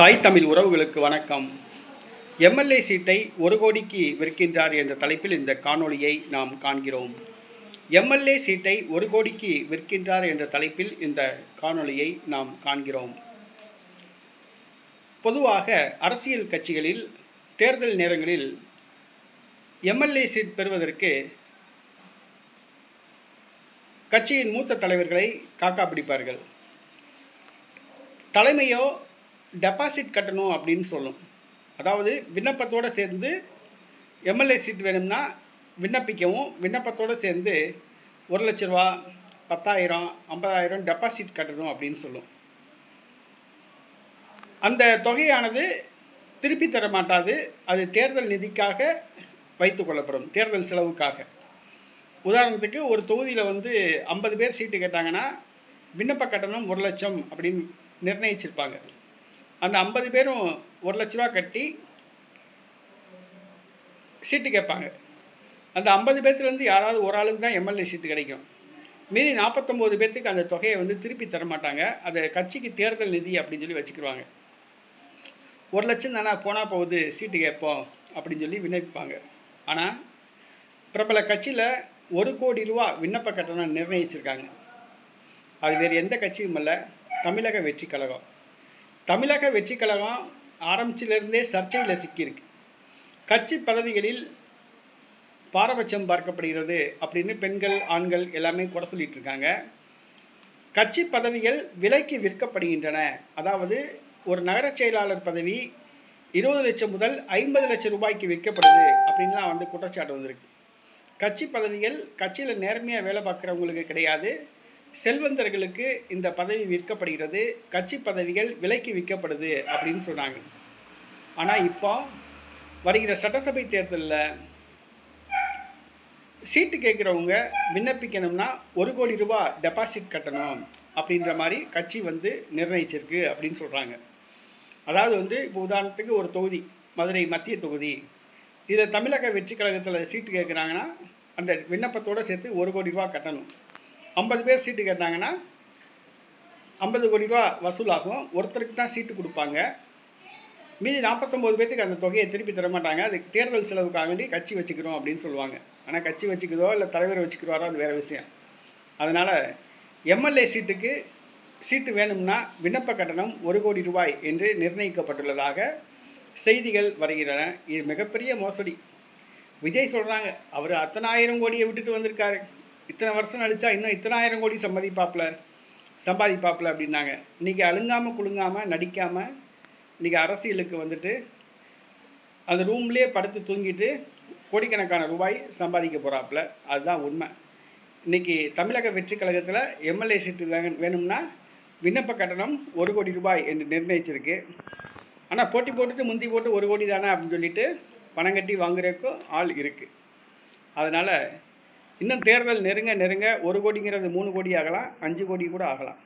தாய் தமிழ் உறவுகளுக்கு வணக்கம். எம்எல்ஏ சீட்டை ஒரு கோடிக்கு விற்கின்றார் என்ற தலைப்பில் இந்த காணொளியை நாம் காண்கிறோம். எம்எல்ஏ சீட்டை ஒரு கோடிக்கு விற்கின்றார் என்ற தலைப்பில் இந்த காணொளியை நாம் காண்கிறோம். பொதுவாக அரசியல் கட்சிகளில் தேர்தல் நேரங்களில் எம்எல்ஏ சீட் பெறுவதற்கு கட்சியின் மூத்த தலைவர்களை காக்கா பிடிப்பார்கள். தலைமையோ டெபாசிட் கட்டணும் அப்படின்னு சொல்லும். அதாவது விண்ணப்பத்தோடு சேர்ந்து எம்எல்ஏ சீட் வேணும்னா விண்ணப்பிக்கவும் விண்ணப்பத்தோடு சேர்ந்து ஒரு லட்ச ரூபா பத்தாயிரம் ஐம்பதாயிரம் டெபாசிட் கட்டணும் அப்படின்னு சொல்லும். அந்த தொகையானது திருப்பி தர மாட்டாது. அது தேர்தல் நிதிக்காக வைத்து கொள்ளப்படும் தேர்தல் செலவுக்காக. உதாரணத்துக்கு ஒரு தொகுதியில் வந்து ஐம்பது பேர் சீட்டு கேட்டாங்கன்னா விண்ணப்ப கட்டணம் ஒரு லட்சம் அப்படின்னு நிர்ணயிச்சிருப்பாங்க. அந்த ஐம்பது பேரும் ஒரு லட்ச ரூபா கட்டி சீட்டு கேட்பாங்க. அந்த ஐம்பது பேர்த்துலேருந்து யாராவது ஒரு ஆளுக்கு தான் எம்எல்ஏ சீட்டு கிடைக்கும். மீதி நாற்பத்தொம்போது பேர்த்துக்கு அந்த தொகையை வந்து திருப்பி தரமாட்டாங்க அதை கட்சிக்கு தேர்தல் நிதி அப்படின்னு சொல்லி வச்சுக்கிடுவாங்க ஒரு லட்சம் தானே? போனால் போகுது சீட்டு கேட்போம் அப்படின்னு சொல்லி விண்ணப்பிப்பாங்க. ஆனால் பிரபல கட்சியில் ஒரு கோடி ரூபா விண்ணப்ப கட்டணம் நிர்ணயிச்சிருக்காங்க. அது வேறு எந்த கட்சியும் அல்ல தமிழக வெற்றி கழகம். தமிழக வெற்றி கழகம் ஆரம்பிச்சிலிருந்தே சர்ச்சையில் சிக்கியிருக்கு. கட்சி பதவிகளில் பாரபட்சம் பார்க்கப்படுகிறது அப்படின்னு பெண்கள் ஆண்கள் எல்லாமே கூட சொல்லிட்டு இருக்காங்க. கட்சி பதவிகள் விலைக்கு விற்கப்படுகின்றன. அதாவது ஒரு நகரச் செயலாளர் பதவி இருபது லட்சம் முதல் ஐம்பது லட்சம் ரூபாய்க்கு விற்கப்படுது அப்படின்லாம் வந்து குற்றச்சாட்டு வந்திருக்கு. கட்சி பதவிகள் கட்சியில் நேர்மையாக வேலை பார்க்குறவங்களுக்கு கிடையாது. செல்வந்தர்களுக்கு இந்த பதவி விற்கப்படுகிறது கட்சி பதவிகள் விலைக்கு விற்கப்படுது அப்படின்னு சொன்னாங்க. ஆனால் இப்போ வருகிற சட்டசபை தேர்தலில் சீட்டு கேட்குறவங்க விண்ணப்பிக்கணும்னா ஒரு கோடி ரூபா டெபாசிட் கட்டணும் அப்படின்ற மாதிரி கட்சி வந்து நிர்ணயிச்சிருக்கு அப்படின்னு சொல்கிறாங்க அதாவது வந்து இப்போ உதாரணத்துக்கு ஒரு தொகுதி மதுரை மத்திய தொகுதி இதை தமிழக வெற்றி கழகத்தில் சீட்டு கேட்குறாங்கன்னா அந்த விண்ணப்பத்தோடு சேர்த்து ஒரு கோடி ரூபா கட்டணும். ஐம்பது பேர் சீட்டு கேட்டாங்கன்னா ஐம்பது கோடி ரூபா வசூலாகும். ஒருத்தருக்கு தான் சீட்டு கொடுப்பாங்க. மீதி நாற்பத்தொம்போது பேர்த்துக்கு அந்த தொகையை திருப்பி தர மாட்டாங்க அதுக்கு தேர்தல் செலவுக்காக வேண்டி கட்சி வச்சுக்கிறோம் அப்படின்னு சொல்லுவாங்க. ஆனால் கட்சி வச்சுக்குதோ இல்லை தலைவர் வச்சுக்கிறாரோ அது வேறு விஷயம். அதனால் எம்எல்ஏ சீட்டுக்கு சீட்டு வேணும்னா விண்ணப்ப கட்டணம் ஒரு கோடி ரூபாய் என்று நிர்ணயிக்கப்பட்டுள்ளதாக செய்திகள் வருகின்றன. இது மிகப்பெரிய மோசடி. விஜய் சொல்கிறாங்க அவர் அத்தனாயிரம் கோடியை விட்டுட்டு வந்திருக்காரு. இத்தனை வருஷம் நடித்தா இன்னும் இத்தனாயிரம் கோடி சம்பாதிப்பாப்பில் சம்பாதிப்பாப்பில் அப்படின்னாங்க. இன்றைக்கி அழுங்காமல் குலுங்காமல் நடிக்காமல் இன்றைக்கி அரசியலுக்கு வந்துட்டு அந்த ரூம்லேயே படுத்து தூங்கிட்டு கோடிக்கணக்கான ரூபாய் சம்பாதிக்க போகிறாப்புல அதுதான் உண்மை. இன்றைக்கி தமிழக வெற்றி கழகத்தில் எம்எல்ஏ சீட்டு வேணும்னா விண்ணப்ப கட்டணம் ஒரு கோடி ரூபாய் என்று நிர்ணயிச்சிருக்கு. ஆனால் போட்டி போட்டுட்டு முந்தி போட்டு ஒரு கோடி தானே அப்படின்னு சொல்லிட்டு பணம் கட்டி வாங்குறதுக்கும் ஆள் இருக்குது அதனால் இன்னும் தேர்தல் நெருங்க நெருங்க ஒரு கோடிங்கிறது மூணு கோடி ஆகலாம் அஞ்சு கோடி கூட ஆகலாம்.